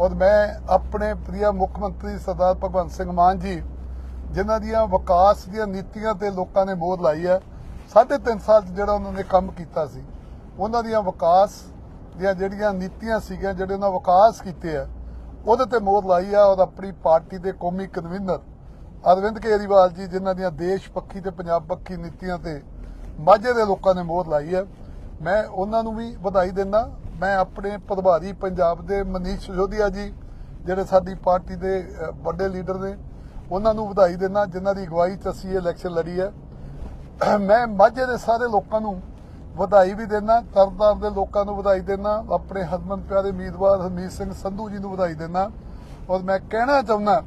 ਔਰ ਮੈਂ ਆਪਣੇ ਪ੍ਰਿਆ ਮੁੱਖ ਮੰਤਰੀ ਸਰਦਾਰ ਭਗਵੰਤ ਸਿੰਘ ਮਾਨ ਜੀ, ਜਿਨ੍ਹਾਂ ਦੀਆਂ ਵਿਕਾਸ ਦੀਆਂ ਨੀਤੀਆਂ ਤੇ ਲੋਕਾਂ ਨੇ ਮੋਹਰ ਲਾਈ ਹੈ, ਸਾਢੇ ਤਿੰਨ ਸਾਲ 'ਚ ਜਿਹੜਾ ਉਹਨਾਂ ਨੇ ਕੰਮ ਕੀਤਾ ਸੀ, ਉਹਨਾਂ ਦੀਆਂ ਵਿਕਾਸ ਦੀਆਂ ਜਿਹੜੀਆਂ ਨੀਤੀਆਂ ਸੀਗੀਆਂ, ਜਿਹੜੇ ਉਹਨਾਂ ਵਿਕਾਸ ਕੀਤੇ ਆ, ਉਹਦੇ ਤੇ ਮੋਹਰ ਲਾਈ ਆ ਔਰ ਆਪਣੀ ਪਾਰਟੀ ਦੇ ਕੌਮੀ ਕਨਵੀਨਰ ਅਰਵਿੰਦ ਕੇਜਰੀਵਾਲ ਜੀ, ਜਿਨ੍ਹਾਂ ਦੀਆਂ ਦੇਸ਼ ਪੱਖੀ ਤੇ ਪੰਜਾਬ ਪੱਖੀ ਨੀਤੀਆਂ ਤੇ ਮਾਝੇ ਦੇ ਲੋਕਾਂ ਨੇ ਮੋਹਰ ਲਾਈ ਹੈ। ਮੈਂ ਉਹਨਾਂ ਨੂੰ ਵੀ ਵਧਾਈ ਦਿੰਦਾ ਮੈਂ ਆਪਣੇ ਪ੍ਰਭਾਰੀ ਪੰਜਾਬ ਦੇ ਮਨੀਸ਼ ਸਿਸੋਦੀਆ ਜੀ, ਜਿਹੜੇ ਸਾਡੀ ਪਾਰਟੀ ਦੇ ਵੱਡੇ ਲੀਡਰ ਨੇ, ਉਹਨਾਂ ਨੂੰ ਵਧਾਈ ਦਿੰਦਾ, ਜਿਨ੍ਹਾਂ ਦੀ ਅਗਵਾਈ 'ਚ ਅਸੀਂ ਇਹ ਇਲੈਕਸ਼ਨ ਲੜੀ ਹੈ। ਮੈਂ ਮਾਝੇ ਦੇ ਸਾਰੇ ਲੋਕਾਂ ਨੂੰ ਵਧਾਈ ਵੀ ਦਿੰਦਾ, ਤਰਨਤਾਰਨ ਦੇ ਲੋਕਾਂ ਨੂੰ ਵਧਾਈ ਦਿੰਦਾ, ਆਪਣੇ ਹਰਮਨ ਪਿਆਰੇ ਉਮੀਦਵਾਰ ਹਰਮੀਤ ਸਿੰਘ ਸੰਧੂ ਜੀ ਨੂੰ ਵਧਾਈ ਦਿੰਦਾ। ਔਰ ਮੈਂ ਕਹਿਣਾ ਚਾਹੁੰਦਾ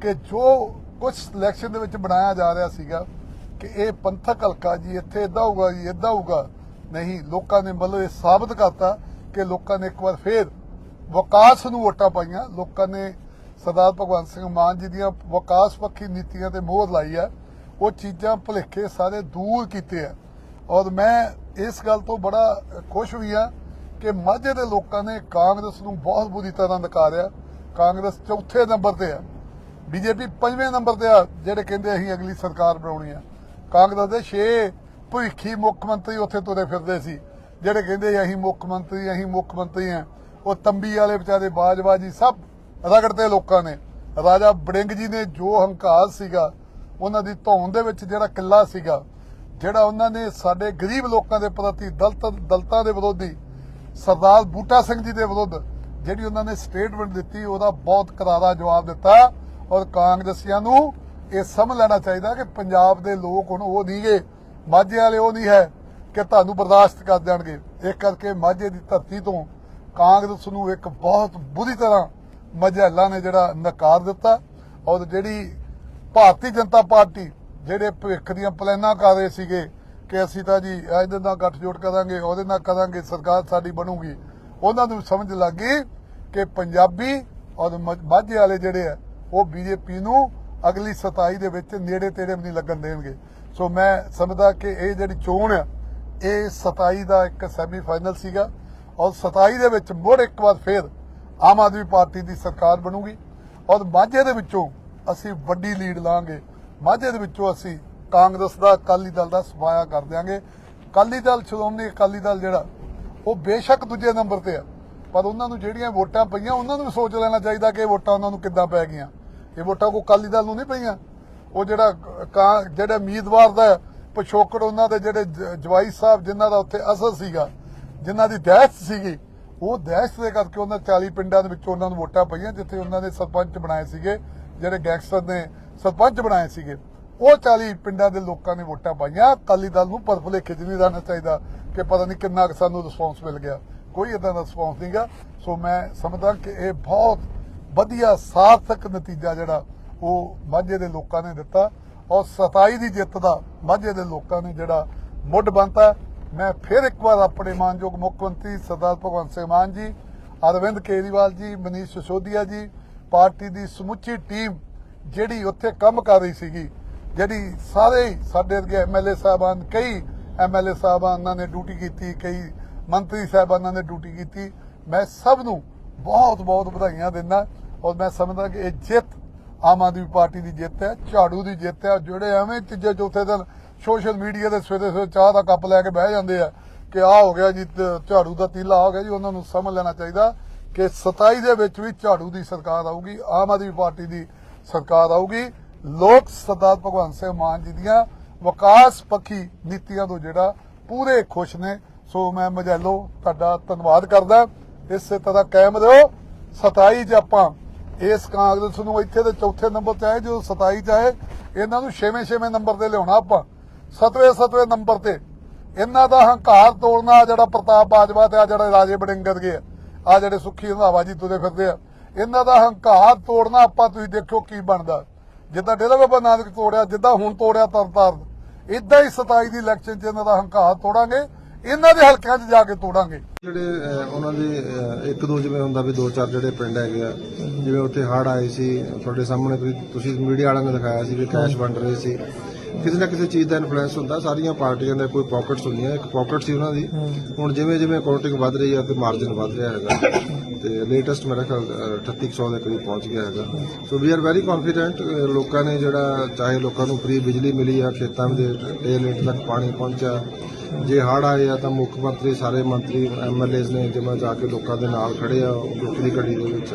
ਕਿ ਜੋ ਕੁਝ ਇਲੈਕਸ਼ਨ ਦੇ ਵਿੱਚ ਬਣਾਇਆ ਜਾ ਰਿਹਾ ਸੀਗਾ, ਕਿ ਇਹ ਪੰਥਕ ਹਲਕਾ ਜੀ, ਇੱਥੇ ਇਦਾਂ ਹੋਊਗਾ ਜੀ ਇਦਾਂ ਹੋਊਗਾ, ਨਹੀਂ, ਲੋਕਾਂ ਨੇ ਮਤਲਬ ਇਹ ਸਾਬਤ ਕਰਤਾ ਕਿ ਲੋਕਾਂ ਨੇ ਇੱਕ ਵਾਰ ਫੇਰ ਵਿਕਾਸ ਨੂੰ ਵੋਟਾਂ ਪਾਈਆਂ। ਲੋਕਾਂ ਨੇ ਸਰਦਾਰ ਭਗਵੰਤ ਸਿੰਘ ਮਾਨ ਜੀ ਦੀਆਂ ਵਿਕਾਸ ਪੱਖੀ ਨੀਤੀਆਂ ਤੇ ਮੋਹਰ ਲਾਈ ਹੈ ਉਹ ਚੀਜ਼ਾਂ ਭੁਲੇਖੇ ਸਾਰੇ ਦੂਰ ਕੀਤੇ ਆ। ਔਰ ਮੈਂ ਇਸ ਗੱਲ ਤੋਂ ਬੜਾ ਖੁਸ਼ ਵੀ ਆ ਕਿ ਮਾਝੇ ਦੇ ਲੋਕਾਂ ਨੇ ਕਾਂਗਰਸ ਨੂੰ ਬਹੁਤ ਬੁਰੀ ਤਰ੍ਹਾਂ ਨਕਾਰਿਆ। ਕਾਂਗਰਸ ਚੌਥੇ ਨੰਬਰ ਤੇ ਆ। ਬੀਜੇਪੀ ਪੰਜਵੇਂ ਨੰਬਰ ਤੇ ਆ, ਜਿਹੜੇ ਕਹਿੰਦੇ ਅਸੀਂ ਅਗਲੀ ਸਰਕਾਰ ਬਣਾਉਣੀ ਆ। ਕਾਂਗਰਸ ਦੇ 6 ਭਵਿੱਖੀ ਮੁੱਖ ਮੰਤਰੀ ਉੱਥੇ ਤੁਰੇ ਫਿਰਦੇ ਸੀ। ਜਿਹੜੇ ਕਹਿੰਦੇ ਅਸੀਂ ਮੁੱਖ ਮੰਤਰੀ, ਅਸੀਂ ਮੁੱਖ ਮੰਤਰੀ ਆ ਉਹ ਤੰਬੀ ਵਾਲੇ ਵਿਚਾਰੇ ਬਾਜਵਾ ਜੀ ਸਭ ਰਗੜਦੇ ਲੋਕਾਂ ਨੇ। ਰਾਜਾ ਬੜਿੰਗ ਜੀ ਨੇ ਜੋ ਹੰਕਾਰ ਸੀਗਾ, ਉਹਨਾਂ ਦੀ ਧੌਣ ਦੇ ਵਿੱਚ ਜਿਹੜਾ ਕਿੱਲਾ ਸੀਗਾ, ਜਿਹੜਾ ਉਹਨਾਂ ਨੇ ਸਾਡੇ ਗਰੀਬ ਲੋਕਾਂ ਦੇ ਪ੍ਰਤੀ ਦਲਤ, ਦਲਤਾਂ ਦੇ ਵਿਰੋਧੀ, ਸਰਦਾਰ ਬੂਟਾ ਸਿੰਘ ਜੀ ਦੇ ਵਿਰੁੱਧ ਜਿਹੜੀ ਉਹਨਾਂ ਨੇ ਸਟੇਟਮੈਂਟ ਦਿੱਤੀ, ਉਹਦਾ ਬਹੁਤ ਕਰਾਰਾ ਜਵਾਬ ਦਿੱਤਾ। ਔਰ ਕਾਂਗਰਸੀਆਂ ਨੂੰ ਇਹ ਸਮਝ ਲੈਣਾ ਚਾਹੀਦਾ ਕਿ ਪੰਜਾਬ ਦੇ ਲੋਕ ਹੁਣ ਉਹ ਨਹੀਂਗੇ, ਮਾਝੇ ਵਾਲੇ ਉਹ ਨਹੀਂ ਹੈ। ਕਿ ਤੁਹਾਨੂੰ ਬਰਦਾਸ਼ਤ ਕਰ ਦੇਣਗੇ। ਇਸ ਕਰਕੇ ਮਾਝੇ ਦੀ ਧਰਤੀ ਤੋਂ ਕਾਂਗਰਸ ਨੂੰ ਇੱਕ ਬਹੁਤ ਬੁਰੀ ਤਰ੍ਹਾਂ ਮਜਹਲਾ ਨੇ ਜਿਹੜਾ ਨਕਾਰ ਦਿੱਤਾ ਔਰ ਜਿਹੜੀ ਭਾਰਤੀ ਜਨਤਾ ਪਾਰਟੀ ਜਿਹੜੇ ਭਵਿੱਖ ਦੀਆਂ ਪਲਾਨਾਂ ਕਰ ਰਹੇ ਸੀਗੇ ਕਿ ਅਸੀਂ ਤਾਂ ਜੀ ਇਹਦੇ ਨਾਲ ਗੱਠਜੋੜ ਕਰਾਂਗੇ, ਉਹਦੇ ਨਾਲ ਕਰਾਂਗੇ, ਸਰਕਾਰ ਸਾਡੀ ਬਣੂਗੀ, ਉਹਨਾਂ ਨੂੰ ਸਮਝ ਲੱਗ ਗਈ ਕਿ ਪੰਜਾਬੀ ਔਰ ਮਾਝੇ ਵਾਲੇ ਜਿਹੜੇ ਆ, ਉਹ ਬੀਜੇਪੀ ਨੂੰ ਅਗਲੀ 27 ਦੇ ਵਿੱਚ ਨੇੜੇ ਤੇੜੇ ਵੀ ਨਹੀਂ ਲੱਗਣ ਦੇਣਗੇ। ਸੋ ਮੈਂ ਸਮਝਦਾ ਕਿ ਇਹ ਜਿਹੜੀ ਚੋਣ ਆ ਇਹ 27 ਦਾ ਇੱਕ ਸੈਮੀ ਫਾਈਨਲ ਸੀਗਾ ਔਰ 27 ਦੇ ਵਿੱਚ ਮੁੜ ਇੱਕ ਵਾਰ ਫੇਰ ਆਮ ਆਦਮੀ ਪਾਰਟੀ ਦੀ ਸਰਕਾਰ ਬਣੂਗੀ ਔਰ ਮਾਝੇ ਦੇ ਵਿੱਚੋਂ ਅਸੀਂ ਵੱਡੀ ਲੀਡ ਲਾਂਗੇ। ਮਾਝੇ ਦੇ ਵਿੱਚੋਂ ਅਸੀਂ ਕਾਂਗਰਸ ਦਾ, ਅਕਾਲੀ ਦਲ ਦਾ ਸਫਾਇਆ ਕਰ ਦਿਆਂਗੇ। ਅਕਾਲੀ ਦਲ ਸ਼੍ਰੋਮਣੀ ਅਕਾਲੀ ਦਲ ਜਿਹੜਾ, ਉਹ ਬੇਸ਼ੱਕ ਦੂਜੇ ਨੰਬਰ ਤੇ ਆ। ਪਰ ਉਹਨਾਂ ਨੂੰ ਜਿਹੜੀਆਂ ਵੋਟਾਂ ਪਈਆਂ, ਉਹਨਾਂ ਨੂੰ ਵੀ ਸੋਚ ਲੈਣਾ ਚਾਹੀਦਾ ਕਿ ਇਹ ਵੋਟਾਂ ਉਹਨਾਂ ਨੂੰ ਕਿੱਦਾਂ ਪੈ ਗਈਆਂ। ਇਹ ਵੋਟਾਂ ਕੋ ਅਕਾਲੀ ਦਲ ਨੂੰ ਨਹੀਂ ਪਈਆਂ। ਉਹ ਜਿਹੜਾ ਕਾਂ- ਜਿਹੜੇ ਉਮੀਦਵਾਰ ਦਾ ਪਿਛੋਕੜ ਉਹਨਾਂ ਦੇ ਜਿਹੜੇ ਜਵਾਈ ਸਾਹਿਬ ਜਿਨ੍ਹਾਂ ਦਾ ਉੱਥੇ ਅਸਰ ਸੀਗਾ, ਜਿਨ੍ਹਾਂ ਦੀ ਦਹਿਸ਼ਤ ਸੀਗੀ, ਉਹ ਦਹਿਸ਼ਤ ਦੇ ਕਰਕੇ ਉਹਨਾਂ 40 ਪਿੰਡਾਂ ਦੇ ਵਿੱਚ ਉਹਨਾਂ ਨੂੰ ਵੋਟਾਂ ਪਈਆਂ, ਜਿੱਥੇ ਉਹਨਾਂ ਨੇ ਸਰਪੰਚ ਬਣਾਏ ਸੀਗੇ, ਜਿਹੜੇ ਗੈਂਗਸਟਰ ਨੇ ਸਰਪੰਚ ਬਣਾਏ ਸੀਗੇ। ਉਹ 40 ਪਿੰਡਾਂ ਦੇ ਲੋਕਾਂ ਨੇ ਵੋਟਾਂ ਪਾਈਆਂ। ਅਕਾਲੀ ਦਲ ਨੂੰ ਪਰ ਭੁਲੇਖੇ 'ਚ ਰਹਿਣਾ ਚਾਹੀਦਾ ਕਿ ਪਤਾ ਨਹੀਂ ਕਿੰਨਾ ਕੁ ਸਾਨੂੰ ਰਿਸਪੌਂਸ ਮਿਲ ਗਿਆ। ਕੋਈ ਇਦਾਂ ਦਾ ਰਿਸਪੌਂਸ ਨਹੀਂਗਾ। ਸੋ ਮੈਂ ਸਮਝਦਾ ਕਿ ਇਹ ਬਹੁਤ ਵਧੀਆ, ਸਾਰਥਕ ਨਤੀਜਾ ਜਿਹੜਾ ਉਹ ਮਾਝੇ ਦੇ ਲੋਕਾਂ ਨੇ ਦਿੱਤਾ। ਔਰ 27 ਦੀ ਜਿੱਤ ਦਾ ਮਾਝੇ ਦੇ ਲੋਕਾਂ ਨੇ ਜਿਹੜਾ ਮੁੱਢ ਬੰਨਤਾ ਮੈਂ ਫਿਰ ਇੱਕ ਵਾਰ ਆਪਣੇ ਮਾਨਯੋਗ ਮੁੱਖ ਮੰਤਰੀ ਸਰਦਾਰ ਭਗਵੰਤ ਸਿੰਘ ਮਾਨ ਜੀ, ਅਰਵਿੰਦ ਕੇਜਰੀਵਾਲ ਜੀ, ਮਨੀਸ਼ ਸਿਸੋਦੀਆ ਜੀ, ਪਾਰਟੀ ਦੀ ਸਮੁੱਚੀ ਟੀਮ ਜਿਹੜੀ ਉੱਥੇ ਕੰਮ ਕਰ ਰਹੀ ਸੀਗੀ, ਜਿਹੜੀ ਸਾਰੇ ਹੀ ਸਾਡੇ ਵਰਗੇ ਐਮਐਲਏ ਸਾਹਿਬਾਨ, ਕਈ ਐਮਐਲਏ ਸਾਹਿਬਾਨਾਂ ਨੇ ਡਿਊਟੀ ਕੀਤੀ, ਕਈ ਮੰਤਰੀ ਸਾਹਿਬਾਨਾਂ ਨੇ ਡਿਊਟੀ ਕੀਤੀ। ਮੈਂ ਸਭ ਨੂੰ ਬਹੁਤ ਬਹੁਤ ਵਧਾਈਆਂ ਦਿੰਦਾ ਔਰ ਮੈਂ ਸਮਝਦਾ ਕਿ ਇਹ ਜਿੱਤ ਆਮ ਆਦਮੀ ਪਾਰਟੀ ਦੀ ਜਿੱਤ ਹੈ, ਝਾੜੂ ਦੀ ਜਿੱਤ ਹੈ, ਜਿਹੜੇ ਐਵੇਂ ਤੀਜੇ ਚੌਥੇ ਦਿਨ ਸੋਸ਼ਲ ਮੀਡੀਆ ਦੇ ਸਵੇਰੇ ਸਵੇਰੇ ਚਾਹ ਦਾ ਕੱਪ ਲੈ ਕੇ ਬਹਿ ਜਾਂਦੇ ਆ ਕਿ ਆ ਹੋ ਗਿਆ ਜੀ ਝਾੜੂ ਦਾ ਤੀਲਾ ਹੋ ਗਿਆ ਜੀ, ਉਹਨਾਂ ਨੂੰ ਸਮਝ ਲੈਣਾ ਚਾਹੀਦਾ ਕਿ 27 ਦੇ ਵਿੱਚ ਵੀ ਝਾੜੂ ਦੀ ਸਰਕਾਰ ਆਊਗੀ, ਆਮ ਆਦਮੀ ਪਾਰਟੀ ਦੀ ਸਰਕਾਰ ਆਊਗੀ। ਲੋਕ ਸਰਦਾਰ ਭਗਵੰਤ ਸਿੰਘ ਮਾਨ ਜੀ ਦੀਆਂ ਵਿਕਾਸ ਪੱਖੀ ਨੀਤੀਆਂ ਤੋਂ ਜਿਹੜਾ ਪੂਰੇ ਖੁਸ਼ ਨੇ। ਸੋ ਮੈਂ ਮਜੈਲੋ ਤੁਹਾਡਾ ਧੰਨਵਾਦ ਕਰਦਾ। ਇਸੇ ਤਰ੍ਹਾਂ ਕਾਇਮ ਰਹੋ। 27 ਚ ਆਪਾਂ ਇਸ ਕਾਂਗਰਸ ਨੂੰ ਇੱਥੇ ਦੇ ਚੌਥੇ ਨੰਬਰ ਤੇ ਆਏ, ਜਦੋਂ 27 ਚ ਆਏ, ਇਹਨਾਂ ਨੂੰ ਛੇਵੇਂ ਛੇਵੇਂ ਨੰਬਰ ਤੇ ਲਿਆਉਣਾ ਆਪਾਂ। ਸਤਵੇਂ ਸਤਵੇਂ ਨੰਬਰ ਤੇ। ਇਹਨਾਂ ਦਾ ਹੰਕਾਰ ਤੋੜਨਾ ਜਿਹੜਾ ਪ੍ਰਤਾਪ ਬਾਜਵਾ ਤੇ ਆ ਜਿਹੜੇ ਰਾਜੇ ਬੜਿੰਗਰ ਗਏ ਆ ਜਿਹੜੇ ਸੁੱਖੀ ਰੰਧਾਵਾ ਜੀ ਤੁਰੇ ਫਿਰਦੇ ਆ। ਇਹਨਾਂ ਦਾ ਹੰਕਾਰ ਤੋੜਨਾ ਆਪਾਂ, ਤੁਸੀਂ ਦੇਖੋ ਕੀ ਬਣਦਾ। ਜਿੱਦਾਂ ਡੇਰਾ ਬਾਬਾ ਨਾਨਕ ਤੋੜਿਆ, ਜਿੱਦਾਂ ਹੁਣ ਤੋੜਿਆ ਤਰਤਾਰਨ। ਇਦਾਂ ਹੀ 27 ਦੀ ਇਲੈਕਸ਼ਨ 'ਚ ਇਹਨਾਂ ਦਾ ਹੰਕਾਰ ਤੋੜਾਂਗੇ। ਇਹਨਾਂ ਦੇ ਹਲਕਿਆਂ 'ਚ ਜਾ ਕੇ ਤੋੜਾਂਗੇ। ਜਿਹੜੇ ਅਹ, ਉਹਨਾਂ ਦੇ ਅਹ, ਇੱਕ ਦੋ ਜਿਵੇਂ ਹੁੰਦਾ ਵੀ ਦੋ ਚਾਰ ਜਿਹੜੇ ਪਿੰਡ ਹੈਗੇ ਆ ਜਿਵੇਂ ਉੱਥੇ ਹੜ੍ਹ ਆਏ ਸੀ ਤੁਹਾਡੇ ਸਾਹਮਣੇ ਤੁਸੀਂ- ਤੁਸੀਂ ਮੀਡੀਆ ਵਾਲਿਆਂ ਨੇ ਦਿਖਾਇਆ ਸੀ ਵੀ ਕੈਸ਼ ਵੰਡ ਰਹੇ ਸੀ। ਕਿਸੇ ਨਾ ਕਿਸੇ ਚੀਜ਼ ਦਾ ਇਨਫਲੂਐਂਸ ਹੁੰਦਾ ਸਾਰੀਆਂ ਪਾਰਟੀਆਂ ਦੇ ਕੋਈ ਪਾਕਟਸ ਹੁੰਦੀਆਂ ਇੱਕ ਪਾਕਟ ਸੀ ਉਹਨਾਂ ਦੀ। ਹੁਣ ਜਿਵੇਂ ਜਿਵੇਂ ਕਾਊਂਟਿੰਗ ਵੱਧ ਰਹੀ ਆ ਤੇ ਮਾਰਜਨ ਵੱਧ ਰਿਹਾ ਹੈਗਾ। ਤੇ ਲੇਟੈਸਟ ਮੇਰਾ ਖਿਆਲ ਅ, 3800 ਦੇ ਕਰੀਬ ਪਹੁੰਚ ਗਿਆ ਹੈਗਾ। So we are very confident ਲੋਕਾਂ ਨੇ ਜਿਹੜਾ ਚਾਹੇ ਲੋਕਾਂ ਨੂੰ ਫ੍ਰੀ ਬਿਜਲੀ ਮਿਲੀ ਆ ਖੇਤਾਂ ਦੇ ਟੇਲ ਇੰਟ ਤੱਕ ਪਾਣੀ ਪਹੁੰਚਿਆ ਜੇ ਹੜ੍ਹ ਆਏ ਆ ਤਾਂ ਮੁੱਖ ਮੰਤਰੀ ਸਾਰੇ ਮੰਤਰੀ ਐਮਐਲਏਸ ਨੇ ਜਿਵੇਂ ਜਾ ਕੇ ਲੋਕਾਂ ਦੇ ਨਾਲ ਖੜੇ ਆ ਦੁੱਖ ਦੀ ਘੜੀ ਦੇ ਵਿੱਚ।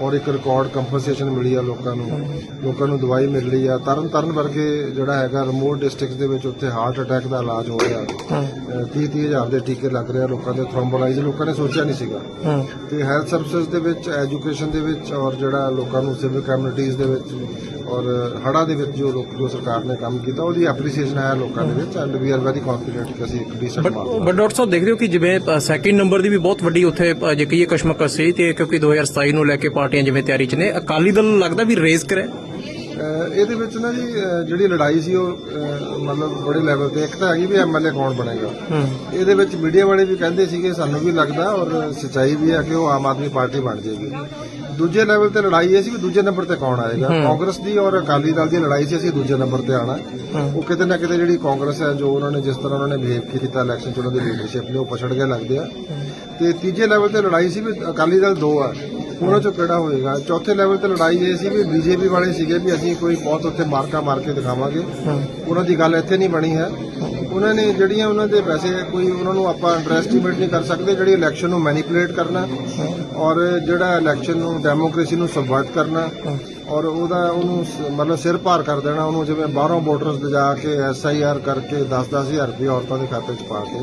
ਔਰ ਇੱਕ ਰਿਕਾਰਡ ਕੰਪਨਸੇਸ਼ਨ ਮਿਲੀ ਆ ਲੋਕਾਂ ਨੂੰ। ਲੋਕਾਂ ਨੂੰ ਦਵਾਈ ਮਿਲ ਰਹੀ ਆ। ਤਰਨ ਤਰਨ ਵਰਗੇ ਜਿਹੜਾ ਹੈਗਾ ਰਿਮੋਟ ਡਿਸਟ੍ਰਿਕਟ ਦੇ ਵਿੱਚ ਉੱਥੇ ਹਾਰਟ ਅਟੈਕ ਦਾ ਇਲਾਜ ਹੋ ਰਿਹਾ। 30 30 ਹਜ਼ਾਰ ਦੇ ਟੀਕੇ ਲੱਗ ਰਹੇ ਆ ਲੋਕਾਂ ਦੇ ਥ੍ਰੋਮਬੋਲਾਈਜ਼ ਲੋਕਾਂ ਨੇ ਸੋਚਿਆ ਨਹੀਂ ਸੀਗਾ। ਤੇ ਹੈਲਥ ਸਰਵਿਸਿਜ਼ ਦੇ ਵਿੱਚ ਐਜੂਕੇਸ਼ਨ ਦੇ ਵਿੱਚ ਔਰ ਜਿਹੜਾ ਲੋਕਾਂ ਨੂੰ ਸਿਵਲ ਕਮਿਊਨਿਟੀਜ਼ ਦੇ ਵਿੱਚ ਔਰ ਹੜਾ ਦੇ ਵਿੱਚ ਜੋ ਲੋਕ ਜੋ ਸਰਕਾਰ ਨੇ ਕੰਮ ਕੀਤਾ ਉਹਦੀ ਐਪਰੀਸੀਏਸ਼ਨ ਹੈ ਲੋਕਾਂ ਦੇ ਵਿੱਚ and we are very confident ਕਿ ਅਸੀਂ ਇੱਕ decent but mark but doctor ਸਾਹਿਬ ਦੇਖ ਰਹੇ ਹੋ ਕਿ ਜਿਵੇਂ ਸੈਕਿੰਡ ਨੰਬਰ ਦੀ ਵੀ ਬਹੁਤ ਵੱਡੀ ਉੱਥੇ ਅ, ਜੇ ਕਹੀਏ ਕਸ਼ਮਕਸ਼ ਸੀ ਤੇ ਕਿਉਂਕਿ 2027 ਨੂੰ ਲੈ ਕੇ ਪਾਰਟੀਆਂ ਜਿਵੇਂ ਤਿਆਰੀ 'ਚ ਨੇ ਅਕਾਲੀ ਦਲ ਲੱਗਦਾ ਵੀ ਰੇਜ਼ ਕਰੇ? ਅਹ ਇਹਦੇ ਵਿੱਚ ਨਾ ਜੀ ਅਹ ਜਿਹੜੀ ਲੜਾਈ ਸੀ ਉਹ ਅਹ ਮਤਲਬ ਬੜੇ ਲੈਵਲ ਤੇ ਇੱਕ ਤਾਂ ਹੈਗੀ ਵੀ ਐਮਐਲਏ ਕੌਣ ਬਣੇਗਾ। ਇਹਦੇ ਵਿੱਚ ਮੀਡੀਆ ਵਾਲੇ ਵੀ ਕਹਿੰਦੇ ਸੀਗੇ ਸਾਨੂੰ ਵੀ ਲੱਗਦਾ ਔਰ ਸੱਚਾਈ ਵੀ ਹੈ ਕਿ ਉਹ ਆਮ ਆਦਮੀ ਪਾਰਟੀ ਬਣ ਜਾਏਗੀ। ਦੂਜੇ ਲੈਵਲ ਤੇ ਲੜਾਈ ਇਹ ਸੀ ਵੀ ਦੂਜੇ ਨੰਬਰ ਤੇ ਕੌਣ ਆਏਗਾ? ਕਾਂਗਰਸ ਦੀ ਔਰ ਅਕਾਲੀ ਦਲ ਦੀ ਲੜਾਈ ਸੀ ਅਸੀਂ ਦੂਜੇ ਨੰਬਰ ਤੇ ਆਣਾ ਉਹ ਕਿਤੇ ਨਾ ਕਿਤੇ ਜਿਹੜੀ ਕਾਂਗਰਸ ਹੈ ਜੋ ਉਹਨਾਂ ਨੇ ਜਿਸ ਤਰ੍ਹਾਂ ਉਹਨਾਂ ਨੇ ਬਿਹੇਵ ਕੀਤਾ ਇਲੈਕਸ਼ਨ ਚ ਉਹਨਾਂ ਦੀ ਲੀਡਰਸ਼ਿਪ ਨੇ ਉਹ ਪਛੜ ਗਏ ਲੱਗਦੇ ਆ। ਤੇ ਤੀਜੇ ਲੈਵਲ ਤੇ ਲੜਾਈ ਸੀ ਵੀ ਅਕਾਲੀ ਦਲ ਦੋ ਆ। ਉਹਨਾਂ ਚੋਂ ਕਿਹੜਾ ਹੋਏਗਾ? ਚੌਥੇ ਲੈਵਲ ਤੇ ਲੜਾਈ ਇਹ ਸੀ ਵੀ ਬੀਜੇਪੀ ਵਾਲੇ ਸੀਗੇ ਵੀ ਅਸੀਂ ਕੋਈ ਬਹੁਤ ਉੱਥੇ ਮਾਰਕਾ ਮਾਰ ਕੇ ਦਿਖਾਵਾਂਗੇ। ਉਹਨਾਂ ਦੀ ਗੱਲ ਇੱਥੇ ਨਹੀਂ ਬਣੀ ਹੈ। ਉਹਨਾਂ ਨੇ ਜਿਹੜੀਆਂ ਉਹਨਾਂ ਦੇ ਵੈਸੇ ਕੋਈ ਉਹਨਾਂ ਨੂੰ ਆਪਾਂ ਅੰਡਰ ਐਸਟੀਮੇਟ ਨਹੀਂ ਕਰ ਸਕਦੇ ਜਿਹੜੀ ਇਲੈਕਸ਼ਨ ਨੂੰ ਮੈਨੀਪੂਲੇਟ ਕਰਨਾ ਔਰ ਜਿਹੜਾ ਇਲੈਕਸ਼ਨ ਨੂੰ ਡੈਮੋਕ੍ਰੇਸੀ ਨੂੰ ਸਬਵਰਟ ਕਰਨਾ। ਔਰ ਉਹਦਾ ਉਹਨੂੰ ਸ- ਮਤਲਬ ਸਿਰ ਭਾਰ ਕਰ ਦੇਣਾ ਉਹਨੂੰ ਜਿਵੇਂ ਬਾਹਰੋਂ ਵੋਟਰਸ ਲਿਜਾ ਕੇ ਐਸਆਈਆਰ ਕਰਕੇ 10-10000 ਰੁਪਏ ਔਰਤਾਂ ਦੇ ਖਾਤੇ 'ਚ ਪਾ ਕੇ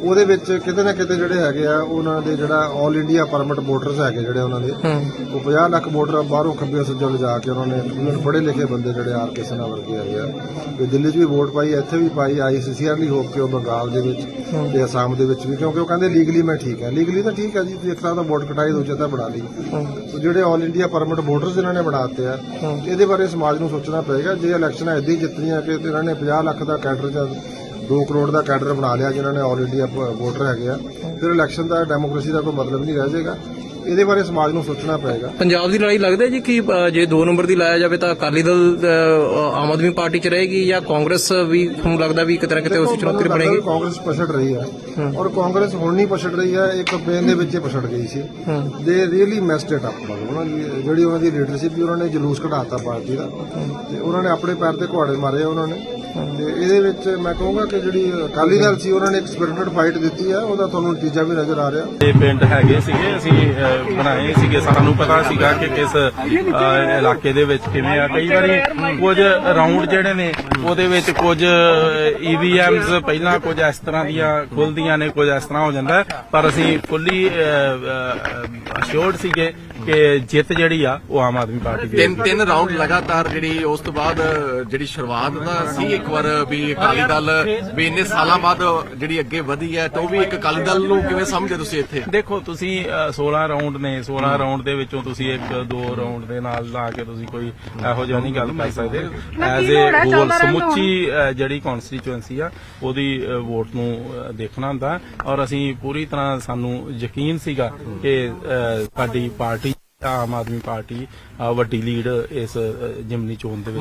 ਉਹਦੇ ਵਿੱਚ ਕਿਤੇ ਨਾ ਕਿਤੇ ਜਿਹੜੇ ਹੈਗੇ ਆ ਉਹਨਾਂ ਦੇ ਜਿਹੜਾ 올 ਇੰਡੀਆ ਪਰਮਿਟ ਵੋਟਰਸ ਹੈਗੇ ਜਿਹੜੇ ਉਹਨਾਂ ਦੇ ਉਹ 50 ਲੱਖ ਵੋਟਰ ਬਾਹਰੋਂ ਖੱਬੇ ਸੱਜੋਂ ਲਿਜਾ ਕੇ ਉਹਨਾਂ ਨੇ ਉਹਨਾਂ ਨੂੰ ਪੜ੍ਹੇ ਲਿਖੇ ਬੰਦੇ ਜਿਹੜੇ ਆਰ ਕੇ ਸਨਾ ਵਰਗੇ ਹੈਗੇ ਆ ਤੇ ਦਿੱਲੀ 'ਚ ਵੀ ਵੋਟ ਪਾਈ ਇੱਥੇ ਵੀ ਪਾਈ ਆਈ ਸਿੰਸੀਅਰਲੀ ਹੋਪ ਕਿ ਉਹ ਬੰਗਾਲ ਦੇ ਵਿੱਚ ਤੇ ਅਸਾਮ ਦੇ ਵਿੱਚ ਵੀ ਕਿਉਂਕਿ ਉਹ ਕਹਿੰਦੇ ਲੀਗਲੀ ਮੈਂ ਠੀਕ ਹੈ ਲੀਗਲੀ ਤਾਂ ਠੀਕ ਹੈ ਜੀ ਤੁਸੀਂ ਇੱਕ ਤਰ੍ਹਾਂ ਦਾ ਵੋਟ ਕਟਾਈ ਦੂਜਾ ਤਾਂ ਬਣਾ ਲਈ। ਸੋ ਜਿਹੜੇ 올 ਇੰਡੀਆ ਪਰਮਿਟ ਵੋਟਰਸ ਇਹਨਾਂ ਨੇ ਬਣਾਤੇ ਆ। ਇਹਦੇ ਬਾਰੇ ਸਮਾਜ ਨੂੰ ਸੋਚਣਾ ਪਏਗਾ। ਜੇ ਇਲੈਕਸ਼ਨਾਂ ਏਦਾਂ ਹੀ ਜਿੱਤਣੀਆਂ ਕਿ ਇਹਨਾਂ ਨੇ 50 ਲੱਖ ਦਾ ਕੈਡਰ ਜਾਂ 2 ਕਰੋੜ ਦਾ ਕੈਡਰ ਬਣਾ ਲਿਆ ਜਿਨ੍ਹਾਂ ਨੇ 올 ਇੰਡੀਆ ਵੋਟਰ ਹੈਗੇ ਆ। ਫਿਰ ਇਲੈਕਸ਼ਨ ਦਾ ਡੈਮੋਕ੍ਰੇਸੀ ਦਾ ਕੋਈ ਮਤਲਬ ਨਹੀਂ ਰਹਿ ਜਾਏਗਾ। ਇਹਦੇ ਬਾਰੇ ਸਮਾਜ ਨੂੰ ਸੋਚਣਾ ਪਏਗਾ। ਪੰਜਾਬ ਦੀ ਲੜਾਈ ਲੱਗਦਾ ਜੀ ਕਿ ਜੇ 2 ਨੰਬਰ ਦੀ ਲਾਇਆ ਜਾਵੇ ਤਾਂ ਅਕਾਲੀ ਦਲ ਆਮ ਆਦਮੀ ਪਾਰਟੀ 'ਚ ਰਹੇਗੀ ਜਾਂ ਕਾਂਗਰਸ ਵੀ ਤੁਹਾਨੂੰ ਲੱਗਦਾ ਵੀ ਕਿਤੇ ਨਾ ਕਿਤੇ ਉਸ ਚੁਣੌਤੀ ਬਣੇਗੀ? ਕਾਂਗਰਸ ਪਛੜ ਰਹੀ ਹੈ। ਔਰ ਕਾਂਗਰਸ ਹੁਣ ਨਹੀਂ ਪਛੜ ਰਹੀ ਹੈ ਇੱਕ ਕੰਪੇਨ ਦੇ ਵਿੱਚ ਪਛੜ ਗਈ ਸੀ। ਦੇ ਰੀਅਲੀ ਮੈਸਡ ਇਟ ਅਪ ਉਹਨਾਂ ਦੀ ਜਿਹੜੀ ਉਹਨਾਂ ਦੀ ਲੀਡਰਸ਼ਿਪ ਵੀ ਉਹਨਾਂ ਨੇ ਜਲੂਸ ਕਢਾਤਾ ਪਾਰਟੀ ਦਾ। ਤੇ ਉਹਨਾਂ ਨੇ ਆਪਣੇ ਪੈਰ ਤੇ ਘੋੜੇ ਮਾਰੇ ਉਹਨਾਂ ਨੇ। ਤੇ ਇਹਦੇ ਵਿੱਚ ਮੈਂ ਕਹੂੰਗਾ ਕਿ ਜਿਹੜੀ ਅਕਾਲੀ ਦਲ ਸੀ ਉਹਨਾਂ ਨੇ ਇੱਕ ਸਪਿਰਿਟਡ ਫਾਈਟ ਦਿੱਤੀ ਹੈ ਉਹਦਾ ਤੁਹਾਨੂੰ ਨਤੀਜਾ ਵੀ ਨਜ਼ਰ ਆ ਰਿਹਾ। ਇਹ ਪਿੰਡ ਹੈਗੇ ਸੀਗੇ ਅਸੀਂ ਅਹ, ਬਣਾਏ ਸੀਗੇ। ਸਾਨੂੰ ਪਤਾ ਸੀਗਾ ਕਿ ਕਿਸ ਅਹ, ਇਲਾਕੇ ਦੇ ਵਿੱਚ ਕਿਵੇਂ ਆ। ਕਈ ਵਾਰੀ ਕੁਝ ਰਾਉਂਡ ਜਿਹੜੇ ਨੇ ਉਹਦੇ ਵਿੱਚ ਕੁਝ ਈਵੀਐਮਸ ਪਹਿਲਾਂ ਕੁਝ ਇਸ ਤਰ੍ਹਾਂ ਦੀਆਂ ਖੁੱਲਦੀਆਂ ਨੇ ਕੁਝ ਇਸ ਤਰ੍ਹਾਂ ਹੋ ਜਾਂਦਾ। ਹੈ। ਪਰ ਅਸੀਂ ਫੁੱਲੀ ਅਸ਼ੋਰਡ ਸੀਗੇ ਕਿ ਜਿੱਤ ਜਿਹੜੀ ਆ ਉਹ ਆਮ ਆਦਮੀ ਪਾਰਟੀ ਦੀ ਤਿੰਨ ਤਿੰਨ ਰਾਉਂਡ ਲਗਾਤਾਰ ਜਿਹੜੀ ਉਸ ਤੋਂ ਬਾਅਦ ਜਿਹੜੀ ਸ਼ੁਰੂਆਤ ਦਾ ਸੀ ਇੱਕ ਵਾਰ ਵੀ ਅਕਾਲੀ ਦਲ ਵੀ ਇੰਨੇ ਸਾਲਾਂ ਬਾਅਦ ਜਿਹੜੀ ਅੱਗੇ ਵਧੀ ਹੈ ਤਾਂ ਉਹ ਵੀ ਇੱਕ ਅਕਾਲੀ ਦਲ ਨੂੰ ਕਿਵੇਂ ਸਮਝਦੇ ਤੁਸੀਂ ਇੱਥੇ? ਦੇਖੋ ਤੁਸੀਂ ਅਹ, 16 ਰਾਉਂਡ ਨੇ 16 ਰਾਉਂਡ ਦੇ ਵਿੱਚੋਂ ਤੁਸੀਂ ਇੱਕ ਦੋ ਰਾਉਂਡ ਦੇ ਨਾਲ ਲਾ ਕੇ ਤੁਸੀਂ ਕੋਈ ਇਹੋ ਜਿਹਾ ਨਹੀਂ ਗੱਲ ਕਰ ਸਕਦੇ। ਐਜ਼ ਏ ਹੋਲ ਸਮੁੱਚੀ ਜਿਹੜੀ ਕਨਸਟੀਚੁਐਂਸੀ ਆ ਉਹਦੀ ਵੋਟ ਨੂੰ ਦੇਖਣਾ ਹੁੰਦਾ। ਔਰ ਅਸੀਂ ਪੂਰੀ ਤਰ੍ਹਾਂ ਸਾਨੂੰ ਯਕੀਨ ਸੀਗਾ ਕਿ ਸਾਡੀ ਪਾਰਟੀ ਆਮ ਆਦਮੀ ਪਾਰਟੀ ਅਹ, ਵੱਡੀ ਲੀਡ ਇਸ ਅਹ, ਜਿਮਨੀ ਚੋਣ ਦੇ ਵਿੱਚ